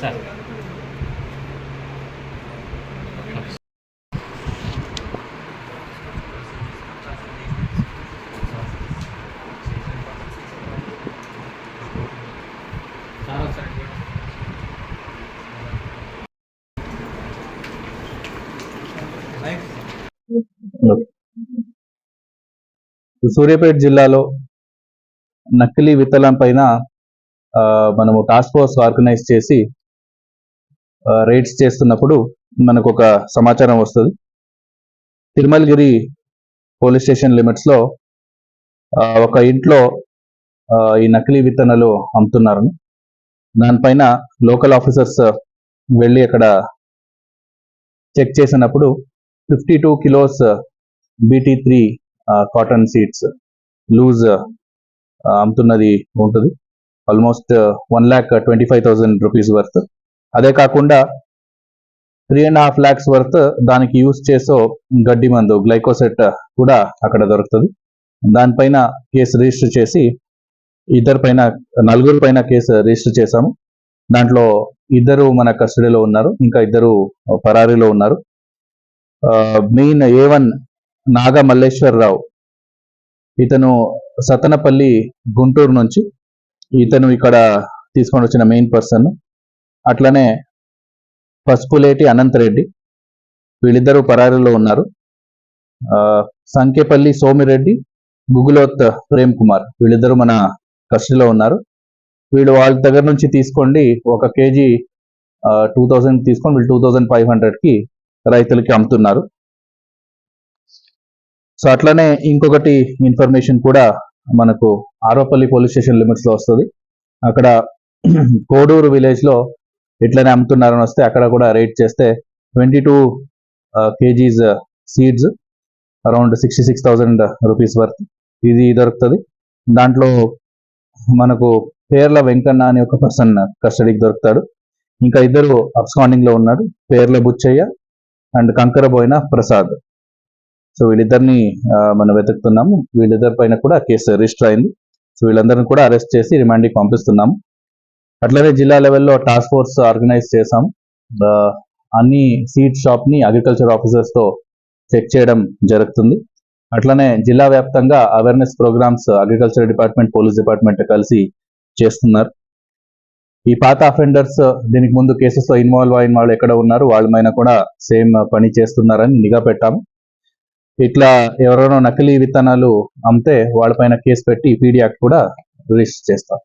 Sir Suryapet జిల్లాలో నకిలీ విత్తనం పైన మనము టాస్క్ ఫోర్స్ ఆర్గనైజ్ చేసి రైడ్స్ చేస్తున్నప్పుడు మనకు ఒక సమాచారం వస్తుంది. తిరుమలగిరి పోలీస్ స్టేషన్ లిమిట్స్లో ఒక ఇంట్లో ఈ నకిలీ విత్తనాలు అమ్ముతున్నారని దానిపైన లోకల్ ఆఫీసర్స్ వెళ్ళి అక్కడ చెక్ చేసినప్పుడు fifty two kilos BT three cotton seeds loose అమ్ముతున్నది ఉంటుంది. Almost one lakh twenty five thousand rupees worth అదే కాకుండా three and half lakhs worth దానికి యూస్ చేసే గడ్డి మందు గ్లైకోసెట్ కూడా అక్కడ దొరుకుతుంది. దానిపైన కేసు రిజిస్టర్ చేసి ఇద్దరు పైన నలుగురు పైన కేసు రిజిస్టర్ చేశాము. దాంట్లో ఇద్దరు మన కస్టడీలో ఉన్నారు ఇంకా ఇద్దరు పరారీలో ఉన్నారు. Main A one Naga Malleswararao ఇతను సతనపల్లి గుంటూరు నుంచి ఇతను ఇక్కడ తీసుకొని వచ్చిన మెయిన్ పర్సన్ అట్లనే పసుపులేటి అనంతరెడ్డి వీళ్ళిద్దరూ పరారీలో ఉన్నారు. సంకేపల్లి సోమిరెడ్డి గుగులోత్ ప్రేమ్ కుమార్ వీళ్ళిద్దరూ మన కస్టడీలో ఉన్నారు. వీళ్ళు వాళ్ళ దగ్గర నుంచి తీసుకోండి ఒక కేజీ టూ థౌజండ్ తీసుకొని వీళ్ళు టూ థౌజండ్ ఫైవ్ హండ్రెడ్కి రైతులకి అమ్ముతున్నారు. సో అట్లనే ఇంకొకటి ఇన్ఫర్మేషన్ కూడా మనకు ఆరోపల్లి పోలీస్ స్టేషన్ లిమిట్స్లో వస్తుంది. అక్కడ కోడూరు విలేజ్లో అమ్ముతున్నారని వస్తే అక్కడ కూడా రేట్ చేస్తే twenty two KGs seeds around sixty six thousand rupees worth ఇది దొరుకుతుంది. దాంట్లో మనకు పేర్ల వెంకన్న అనే ఒక పర్సన్ కస్టడీకి దొరుకుతాడు. ఇంకా ఇద్దరు అబ్స్కాండింగ్లో ఉన్నాడు పేర్ల బుచ్చయ్య అండ్ కంకరబోయిన ప్రసాద్. సో వీళ్ళిద్దరిని మనం వెతుకుతున్నాము. వీళ్ళిద్దరి పైన కూడా కేసు రిజిస్టర్ అయింది. సో వీళ్ళందరిని కూడా అరెస్ట్ చేసి రిమాండ్కి పంపిస్తున్నాము. అట్లనే జిల్లా లెవెల్లో టాస్క్ ఫోర్స్ ఆర్గనైజ్ చేశాం అన్ని సీడ్ షాప్ని అగ్రికల్చర్ ఆఫీసర్స్తో చెక్ చేయడం జరుగుతుంది. అట్లనే జిల్లా వ్యాప్తంగా awareness programmes agriculture department police department కలిసి చేస్తున్నారు. ఈ పాత అఫెండర్స్ దీనికి ముందు కేసెస్లో ఇన్వాల్వ్ అయిన వాళ్ళు ఎక్కడ ఉన్నారు? వాళ్ళ పైన కూడా సేమ్ పని చేస్తున్నారని నిఘా పెట్టాము. ఇట్లా ఎవరైనా నకిలీ విత్తనాలు అమ్మితే వాళ్ళపైన కేసు పెట్టి పీడీ యాక్ట్ కూడా రిజిస్టర్ చేస్తాం.